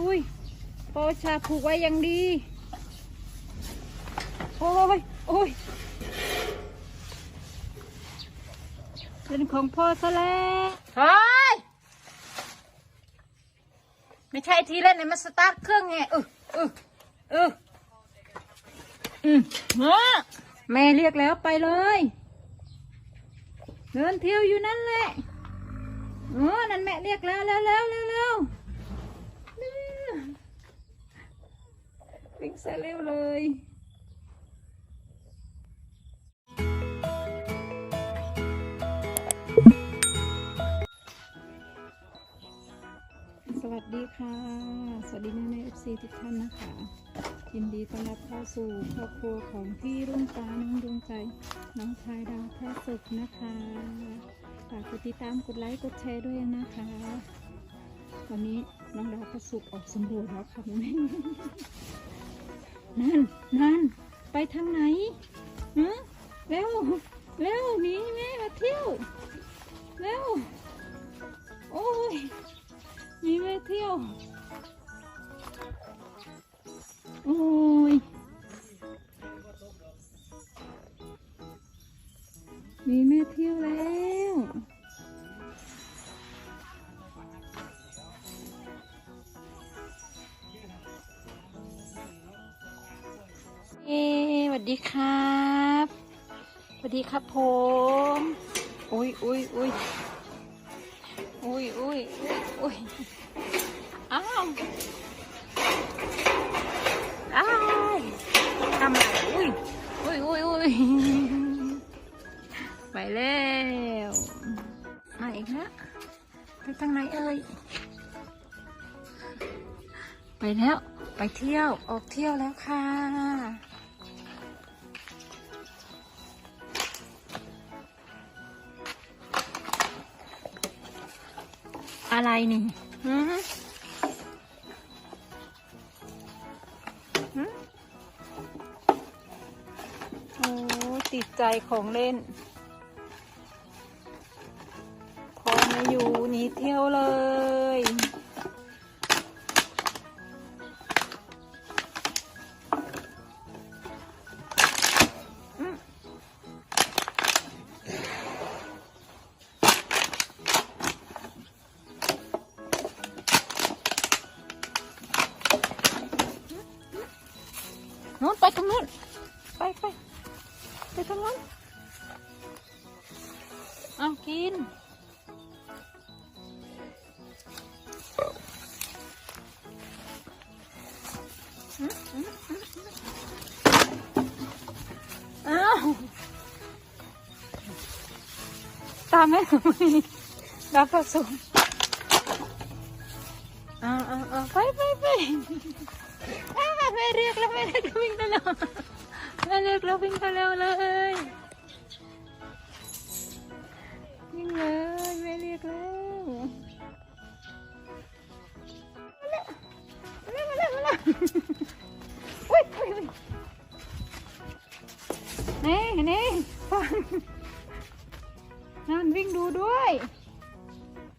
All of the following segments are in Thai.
อุ้ยอุ้ยโปชาผูกไว้อย่างดี โอ้ย โอ้ย เป็นของพ่อซะแล้วเฮ้ย ไม่ใช่ทีเล่นเนี่ยมันสตาร์ทเครื่องไงเออเออเอออืมเนาะแม่เรียกแล้วไปเลย เดินเที่ยวอยู่นั่นแหละเออนั่นแม่เรียกแล้วแล้วแล้วแล้วแล้ วิ่งใส่เร็วเลยสวัสดีค่ะ สวัสดีแม่แม่เอฟซีทุกท่านนะคะ ยินดีต้อนรับเข้าสู่ครอบครัวของพี่รุ่งตาน้องดวงใจ น้องชายดาวแพทย์สุขนะคะฝากกดติดตามกดไลค์กดแชร์ด้วยนะคะ วันนี้น้องดาวแพทย์สุขออกสำรวจแล้วค่ะแม่ นั่นนั่นไปทางไหน ดีครับสวัสดีครับผมอุ้ยอุ้ยอุ้ยอุ้ยอุ้ยอุ้ยอุ้ยอ้าวอ้าวทำอะไรอุ้ยอุ้ยอุ้ยอุ้ยไปแล้วมาอีกแล้วไปทางไหนเอ่ยไปแล้วไปเที่ยวออกเที่ยวแล้วค่ะ อะไรนี่หืมหืมโอ้ติดใจของเล่น พอมาอยู่หนีเที่ยวเลย นู้นไปทางนู้น ไปไปไปทางนู้นเอากินหืมหืมหืมอ้าว ตามแม่ทำไมรับผสมเอาเอาเอาไปไปไป แม่เรียกแล้วแม่เรียกวิ่งไปแล้วแม่เรียกแล้ววิ่งไปแล้วเลยวิ่งเลยแม่เรียกแล้วมาแล้วมาแล้วมาแล้วอุ้ยอุ้ยอุ้ยนี่นี่ฟังนั่นวิ่งดูด้วย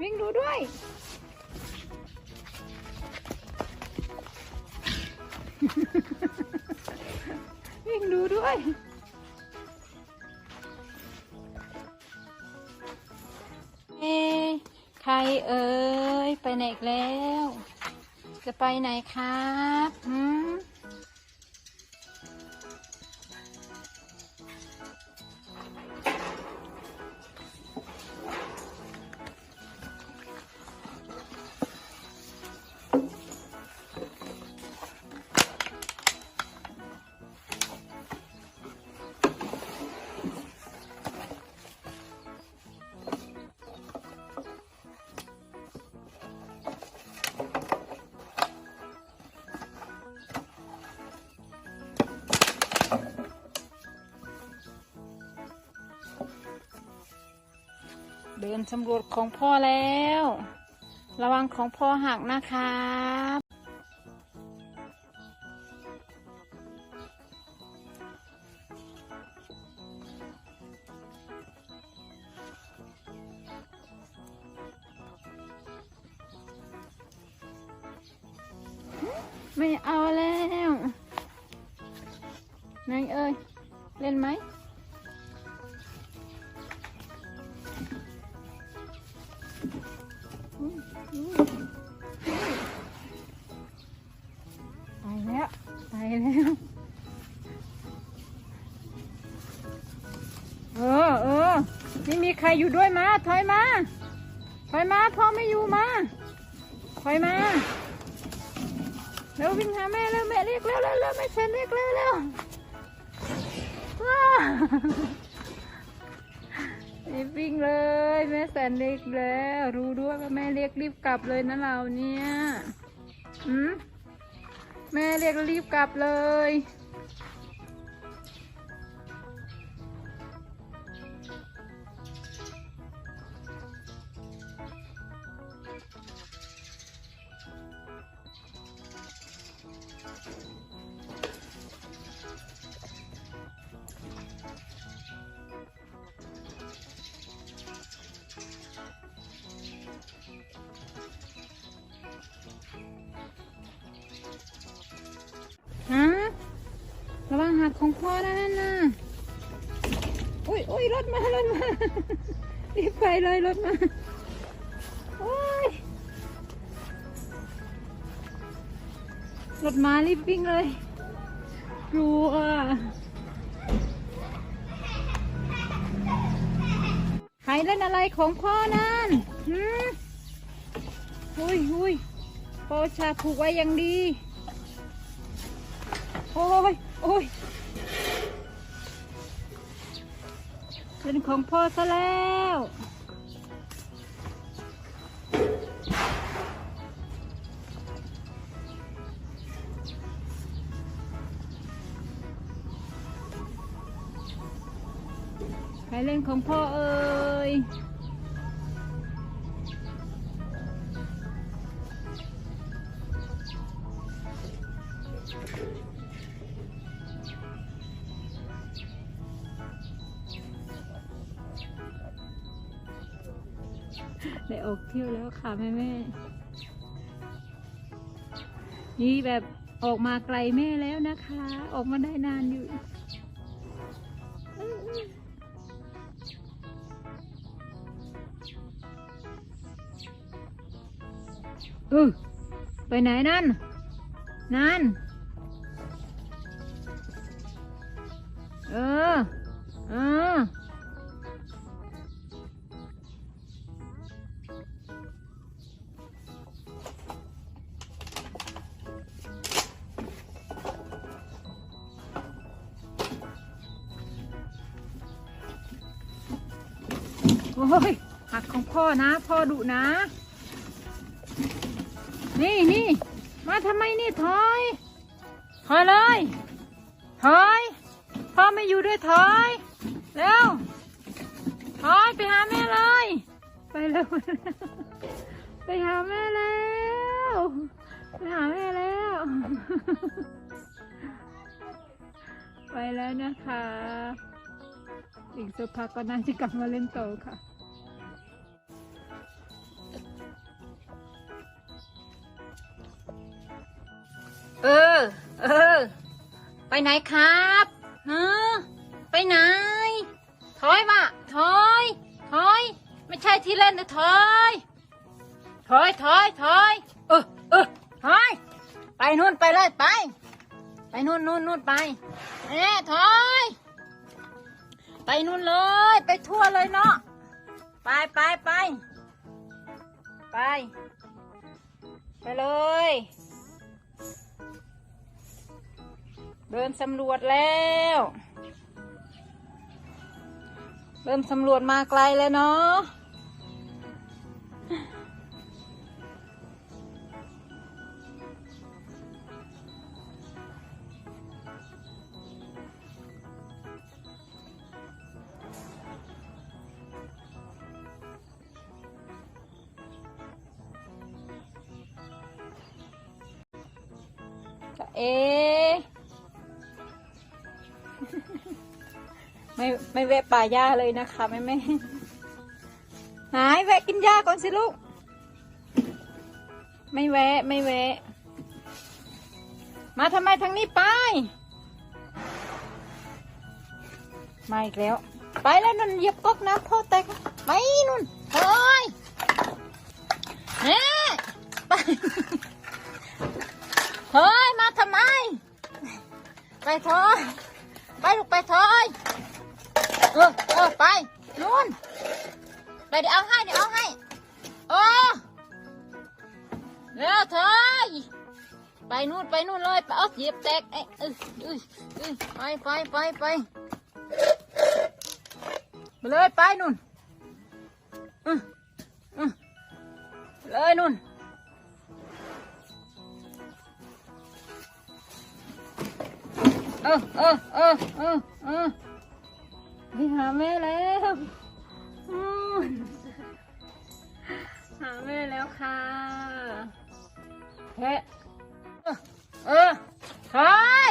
วิ่งดูด้วย วิ่งดูด้วย เอ๊ใครเอ่ย ไปไหนอีกแล้ว จะไปไหนครับ อืม สำรวจของพ่อแล้ว ระวังของพ่อหักนะครับไม่เอาแล้วนายเอ้ย เล่นไหม แล้วไปแล้วเออเออนี่มีใครอยู่ด้วยมาถอยมาถอยมาพ่อไม่อยู่มาถอยมาเร็ววิ่งหาแม่เร็วแม่เรียกเร็วเร็วเร็วแม่เชนเรียกเร็วเร็วว้ารีบวิ่งเลย แม่แสนเรียกแล้ว รู้ด้วยว่าแม่เรียกรีบกลับเลยนะเราเนี่ยอืม แม่เรียกรีบกลับเลยักของพ่อนะนั่นน่ะอุ้ยอุ้ยรถมารถมารีบไปเลยรถมาโอ้ยรถมารีบวิ่งเลยกลัวใครเล่นอะไรของพ่อนั่นหืมอุ้ยอุ้ยโปชาผูกไว้อย่างดี โอ้ย โอ้ย เป็นของพ่อซะแล้วใครเล่นของพ่อเอ่ย ได้ออกเที่ยวแล้วค่ะแม่แม่นี่แบบออกมาไกลแม่แล้วนะคะ ออกมาได้นานอยู่เออไปไหนนั่น นั่น อ้ยหักของพ่อนะ พ่อดุนะ นี่นี่มาทำไมนี่ถอยถอยเลยถอยพ่อไม่อยู่ด้วยถอยเร็วถอยไปหาแม่เลย ไปเร็วไปหาแม่แล้วไปหาแม่แล้ว ไปแล้วนะคะ อีกสักพักก็น่าจะกลับมาเล่นโตค่ะ เออ เออ ไปไหนครับฮะไปไหน ถอยมาถอย ถอย ไม่ใช่ที่เล่นนะถอย ถอย ถอย ถอย เออ เออ ถอย ไปนู่นไปเลยไป ไปนู่นนู่นนู่นไป เอ๊ถอย ไปนู่นเลย ไปทั่วเลยเนาะ ไปไปไป ไป ไปเลย เดินสำรวจแล้ว เริ่มสำรวจมาไกลแล้วเนาะเอ ไม่ไม่แวะป่าหญ้าเลยนะคะแม่แม่หายแวะกินหญ้าก่อนสิลูก ไม่แวะไม่แวะ มาทำไมทางนี้ไป มาอีกแล้ว ไปแล้วนั่นเหยียบก๊อกน้ำพ่อแตกไปนู่นเฮ้ยเฮ้ไปเฮ้ยมาทำไม ไปเถอะไปลูกไปเถอะ เออเออไปนู่นไปเดี๋ยวเอาให้เดี๋ยวเอาให้เออเร็วเถอไปนู่นไปนู่นเลยไปเอาเหยียบแตกเอ้เอ้ยเอ้ยเอ้ยไปไปไปไปไปเลยไปนู่นอืออือเลยนู่นเออเออเออเออเออ ไปหาแม่แล้วอืมหาแม่แล้วค่ะแพะเออเออถอย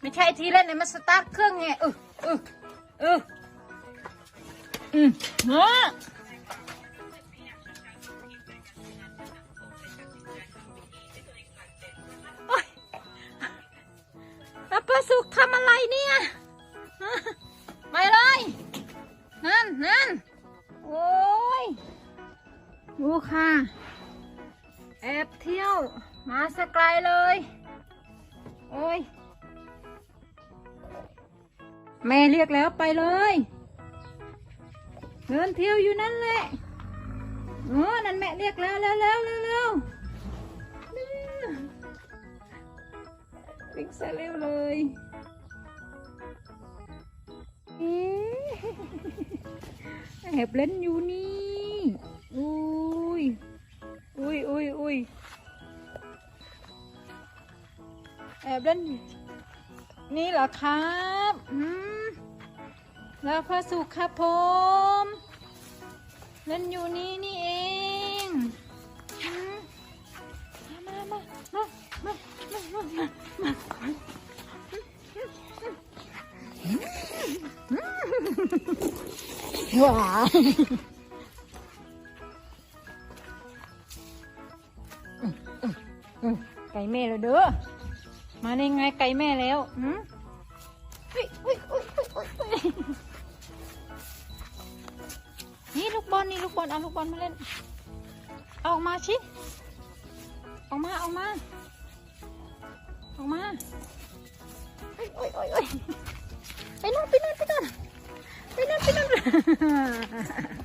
ไม่ใช่ทีเล่นเลยมาสตาร์ทเครื่องไงเออเออเอออืมเนาะ เลย เดินเที่ยวอยู่นั่นแหละเออนั่นแม่เรียกแล้วแล้วแล้วแล้วแล้ววิ่งซะเร็วเลยแอบเล่นอยู่นี่อุ้ยอุ้ยอุ้ยอุ้ยแอบเล่นนี่เหรอครับ อืม แล้วพระสุขครับผมเล่นอยู่นี่นี่เองมมามามามามามามามามาว้าไก่แม่แล้วเด้อ มาในไงไก่แม่แล้วหืม บอลนี่ลูกบอลเอาลูกบอลมาเล่นเอาออกมาชิออกมาออกมาออกมาโอ้ยโอ้ยโอ้ยโอ้ยไปนู่นไปนู่นไปนู่นไปนู่นไปนู่น